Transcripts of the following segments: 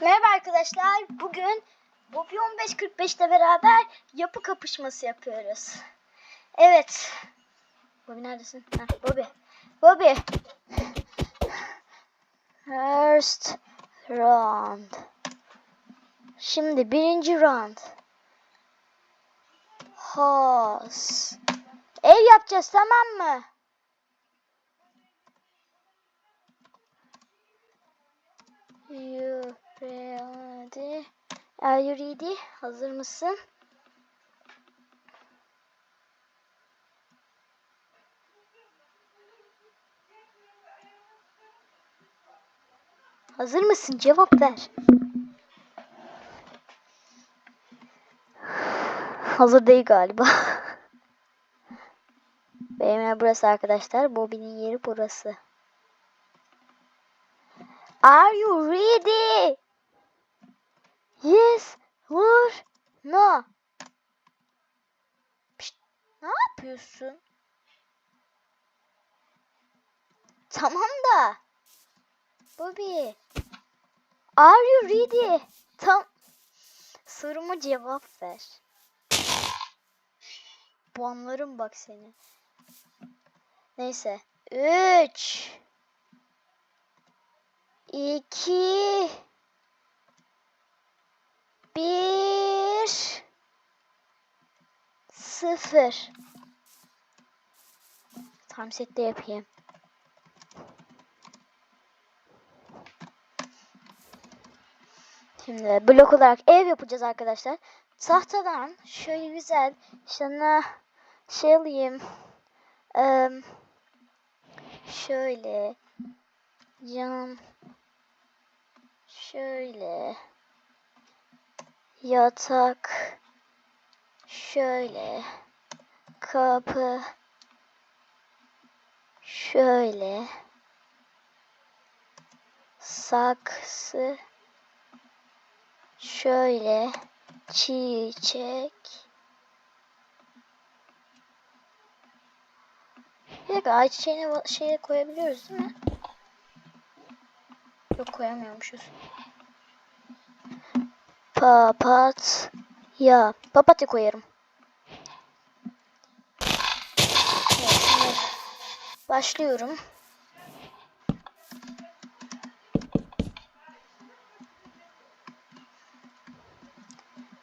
Merhaba arkadaşlar. Bugün Bobby 1545'te beraber yapı kapışması yapıyoruz. Evet. Bobby neredesin? Heh, Bobby. Bobby. First round. Şimdi birinci round. Has. Ev yapacağız tamam mı? You ready? Are you ready? Hazır mısın? Hazır mısın? Cevap ver. Hazır değil galiba. Yer burası arkadaşlar. Bobby'nin yeri burası. Are you ready? Yes or no? Pişt, ne yapıyorsun? Tamam da. Bobby. Are you ready? Tam soruma cevap ver. Puanlarım bak seni. Neyse. 3 2 1 0 Tam sette yapayım. Şimdi blok olarak ev yapacağız arkadaşlar. Tahtadan şöyle güzel sana şey alayım. Eee, şöyle cam şöyle. Yatak. Şöyle. Kapı. Şöyle. Saksı. Şöyle. Çiçek. Bir dakika ayçiçeğini şeye koyabiliyoruz değil mi? Yok koyamıyormuşuz. Papatya. Papatya koyarım. Başlıyorum.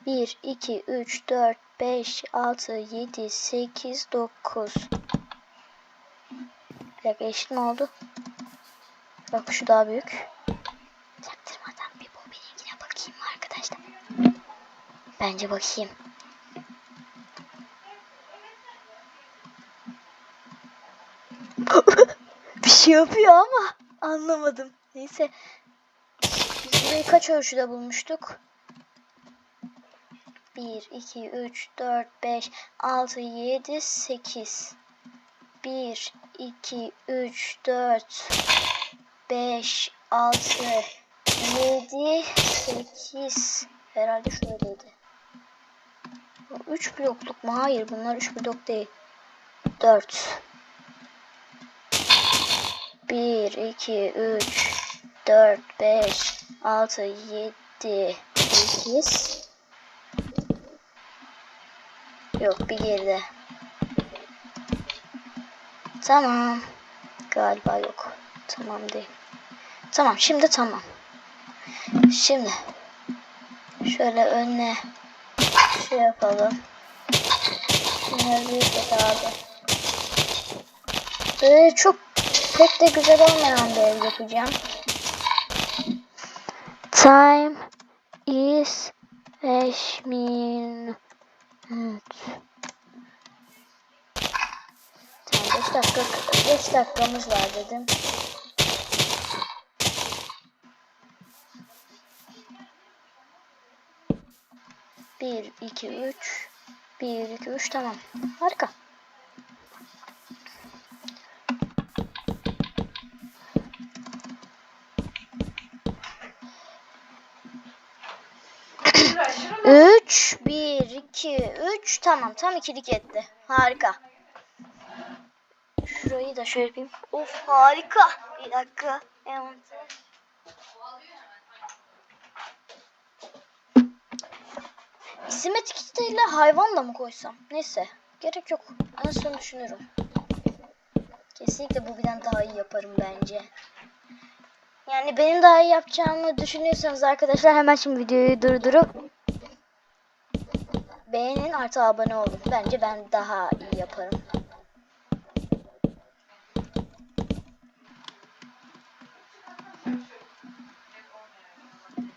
Bir, iki, üç, dört, beş, altı, yedi, sekiz, dokuz. Bir dakika eşit mi oldu? Bak şu daha büyük. Çaktırmadan bir Bobby'ninkine bakayım mı arkadaşlar? Bence bakayım. bir şey yapıyor ama anlamadım. Neyse. Biz burayı kaç ölçüde bulmuştuk? 1, 2, 3, 4, 5, 6, 7, 8. 1, 2, 3, 4, 5, 6, 7, 8. Herhalde şöyleydi. 3 blokluk mu? Hayır bunlar 3 blok değil. 4. 1, 2, 3, 4, 5, 6, 7, 8. Yok bir geride. Tamam. Galiba yok. Tamam değil. Tamam şimdi tamam. Şimdi şöyle önüne şey yapalım. Şunları abi. Böyle çok pek de güzel olmayan bir ev yapacağım. Time is 5 minut. Tamam 5 dakika 5 dakikamız var dedim. Bir, iki, üç. Bir, iki, üç. Tamam. Harika. Üç, bir, iki, üç. Tamam. Tam ikilik etti. Harika. Şurayı da şöyle yapayım. Of harika. Bir dakika. Envanter. Simetrik siteyle hayvan da mı koysam? Neyse. Gerek yok. En son düşünürüm. Kesinlikle bu birden daha iyi yaparım bence. Yani benim daha iyi yapacağımı düşünüyorsanız arkadaşlar hemen şimdi videoyu durdurup beğenin artı abone olun. Bence ben daha iyi yaparım.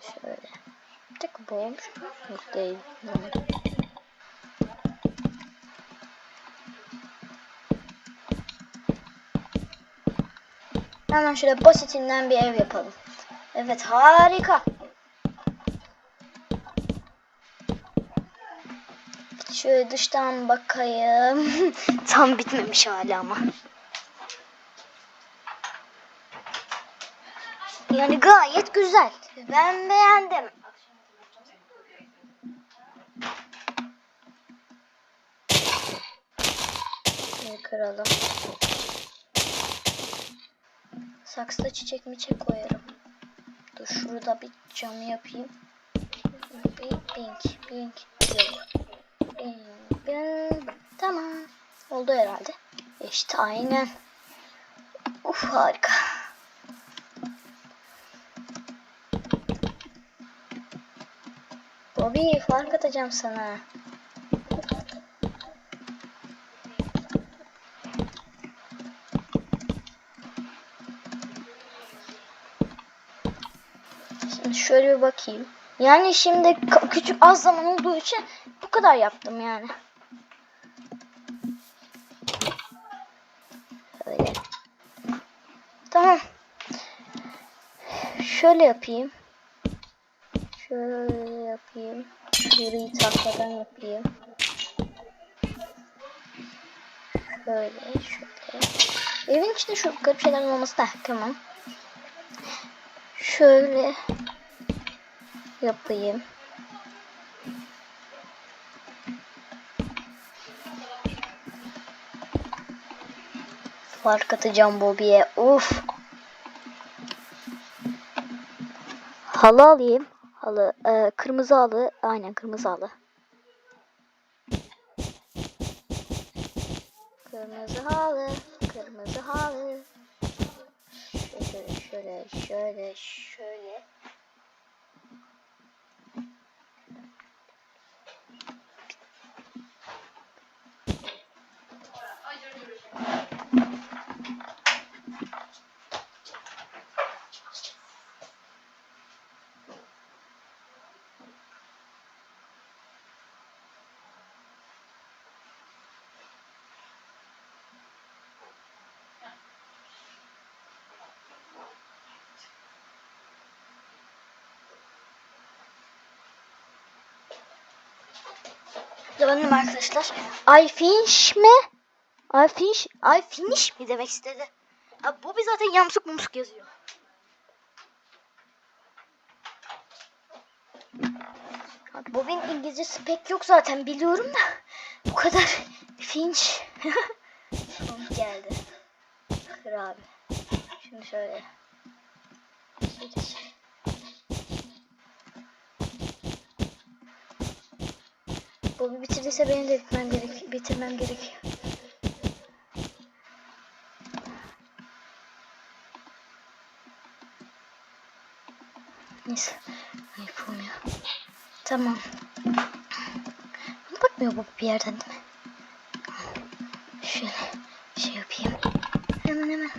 Şöyle. Mu? Yok değil. Hemen şöyle basitinden bir ev yapalım. Evet harika. Şöyle dıştan bakayım. Tam bitmemiş hala ama. Yani gayet güzel. Ben beğendim. Şöyle kıralım. Saksıda çiçek miçek koyarım. Dur şurada bir cam yapayım. Bink bink. Yok. Bink bink. Tamam. Oldu herhalde. İşte aynen. Uf harika. Bobby fark atacağım sana. Şöyle bir bakayım. Yani şimdi küçük az zaman olduğu için bu kadar yaptım yani. Öyle. Tamam. Şöyle yapayım. Şöyle yapayım. Şurayı tahtadan yapayım. Şöyle, şöyle. Evin içinde şu garip şeylerin olması da tamam. Şöyle yapayım. Fark atacağım Bobby'ye. Uf. Halı alayım. Halı. e, kırmızı halı. Aynen kırmızı halı. Kırmızı halı. Kırmızı halı. Şöyle şöyle şöyle şöyle. Döndüm arkadaşlar. I finish mi? I finish, I finish mi demek istedi? Bu bir zaten yamsuk mumsuk yazıyor. Abi, Bob'in İngilizcesi pek yok zaten biliyorum da. Bu kadar finch. Son geldi. Kır abi. Şimdi şöyle. Bobby bitirdiyse benim de bitmem gerek, bitirmem gerek. Neyse. Yapılmıyor. Tamam. Bakmıyor bu bir yerden değil mi? Şöyle şey yapayım. Hemen hemen.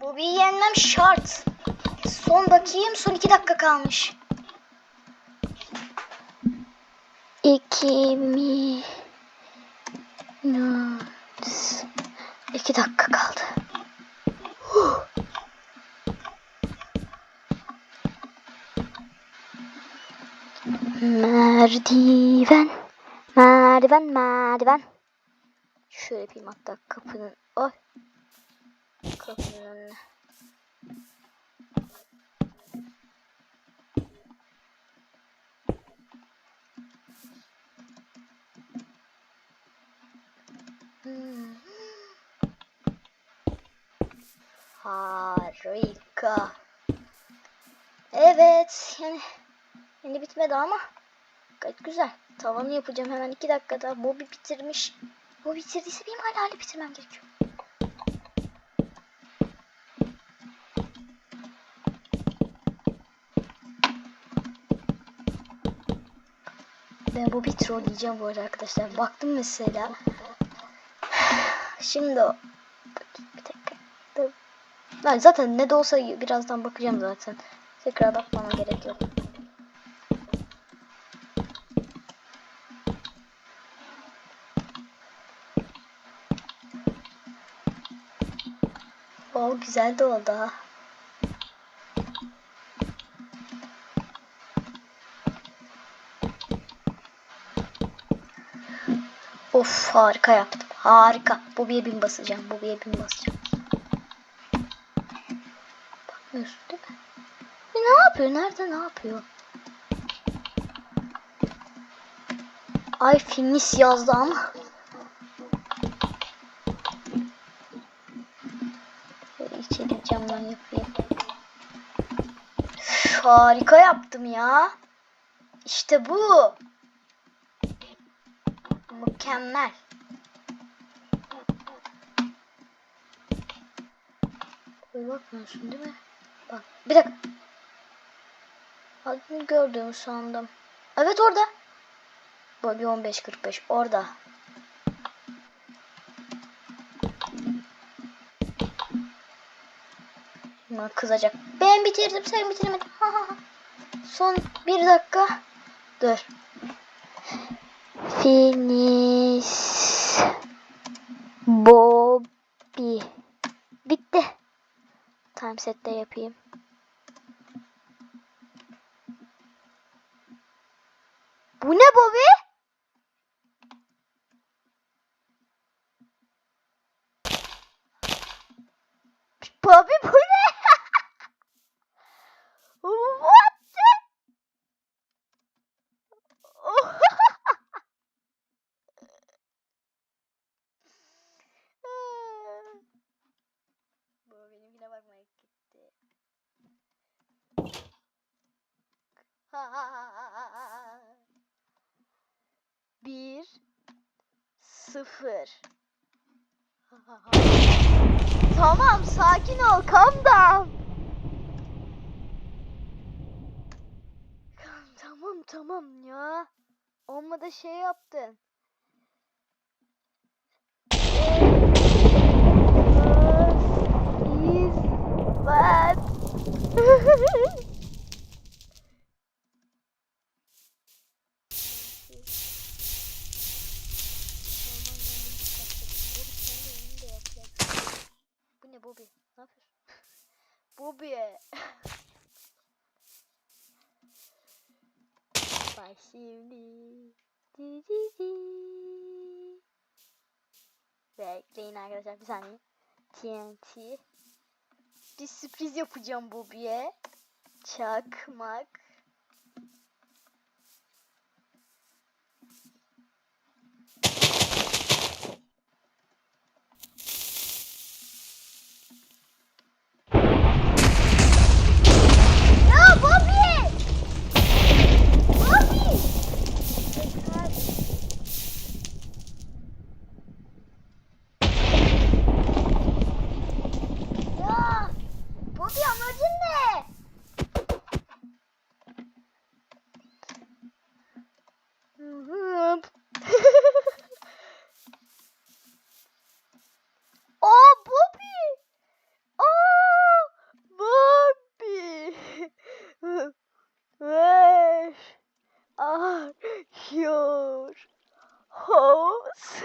Bobby'yi yenmem şart. Son bakayım. Son iki dakika kalmış. İki mi? Nus. İki dakika kaldı. Merdiven. Merdiven, merdiven. Şöyle yapayım hatta kapının. Oy. Kapının önüne. Harika. Evet yani yeni bitmedi ama gayet güzel. Tavanı yapacağım hemen iki dakikada. Bobby bitirmiş. Bu bitirdiyse benim hala hala bitirmem gerekiyor. Ben bu bir trolleyeceğim bu arada arkadaşlar. Baktım mesela. Şimdi o. Bir dakika. Dur. Ben zaten ne de olsa birazdan bakacağım zaten. Tekrar bakmama gerek yok. O güzel de oldu ha. Of harika yaptım. Harika. Bu bir bin basacağım. Bu bir bin basacağım. Bakmıyorsun değil mi? E, ne yapıyor? Nerede ne yapıyor? Ay finis yazdı ama. Şöyle camdan yapayım. Üf, harika yaptım ya. İşte bu. Mükemmel. Böyle bakmıyorsun değil mi? Bak bir dakika. Adını gördüğümü sandım. Evet orada. Bobby 1545 orada. Bana kızacak. Ben bitirdim sen bitiremedin. Ha, ha, ha. Son bir dakika. Dur. Finish. Bobby. Bitti. Time set'te yapayım. Bu ne? Bobby bu ne? What the? Bu benimkine bakmaya gitti. Bir, sıfır. Tamam, sakin ol, calm down. Tamam, tamam ya. Olmadı şey yaptın. Biz ben. Ne Bobby? Ne yapıyorsun? Bobby. Bak şimdi. Di di di. Bekleyin arkadaşlar bir saniye. TNT. Bir sürpriz yapacağım Bobby'ye. Çakmak. Ya Bobby! Bobby! Ya! Bobby amacın ne? Aa Bobby! Aa Bobby! Where are your hoes?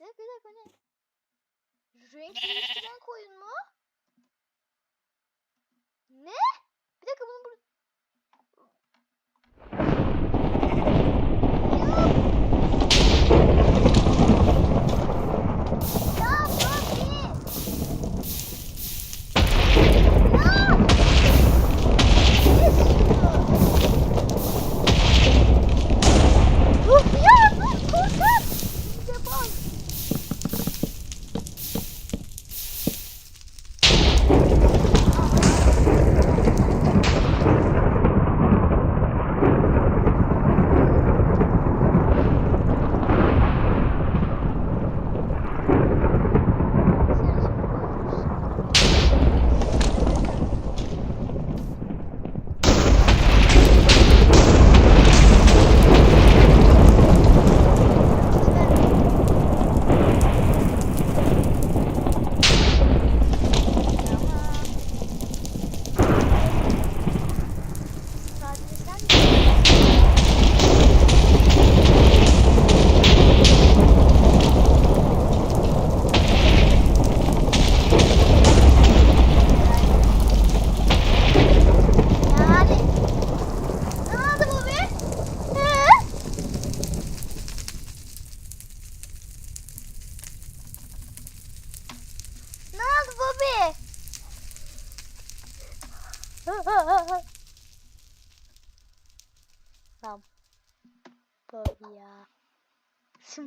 ne bir dakika ne? Renk değiştiren koyun mu? Ne? Bir dakika bunu bur... Ya! Ya Bobby! Ya! Dur ya dur korkak. Defol.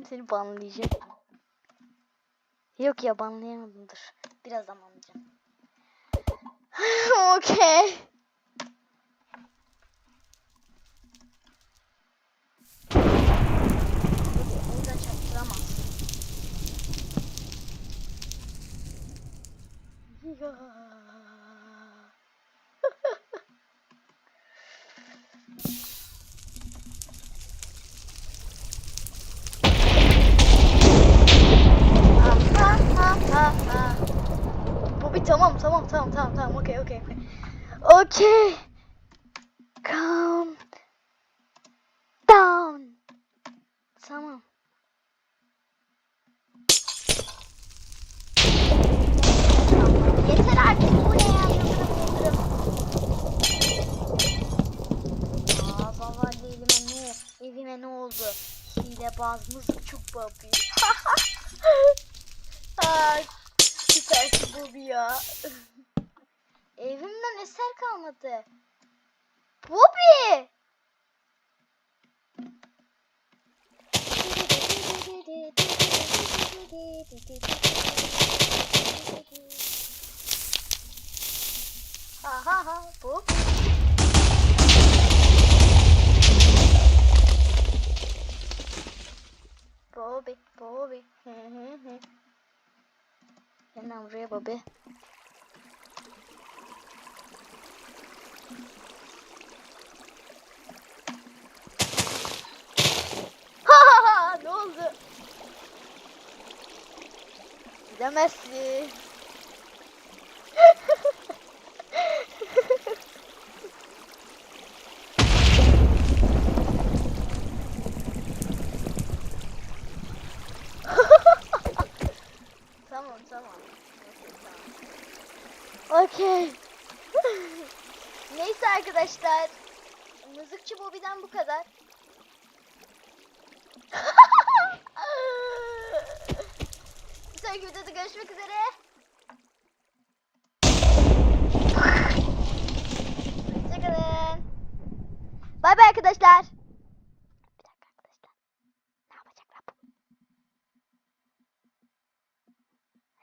seni banlayacağım. Yok ya banlayamadım dur. Birazdan banlayacağım. Okey. Çarptıramaz. Okey. Calm down. Tamam. Yeter artık bu ya baba elime ne? Evime ne oldu? Hilebaz mızıkçık Bobby. Ay süper Bobby ya. Evimden eser kalmadı. Bobby! Ha ha ha bu. Bobby, Bobby. Hı hı hı. Gel buraya Bobby. Ha ha tamam. Neyse, tamam. Okey. Neyse arkadaşlar. Mızıkçı Bobby'den bu kadar.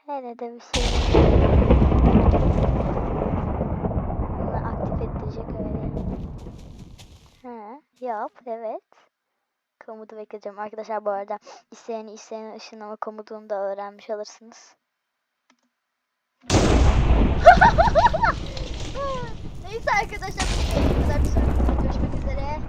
Herhalde bir şey. Bunu aktif edecek öyle. Ha, yap evet. Komutu bekleyeceğim. Arkadaşlar bu arada isteyen isteyen ışınlama komutunu da öğrenmiş alırsınız. Neyse arkadaşlar bu kadar bir sonraki görüşmek üzere.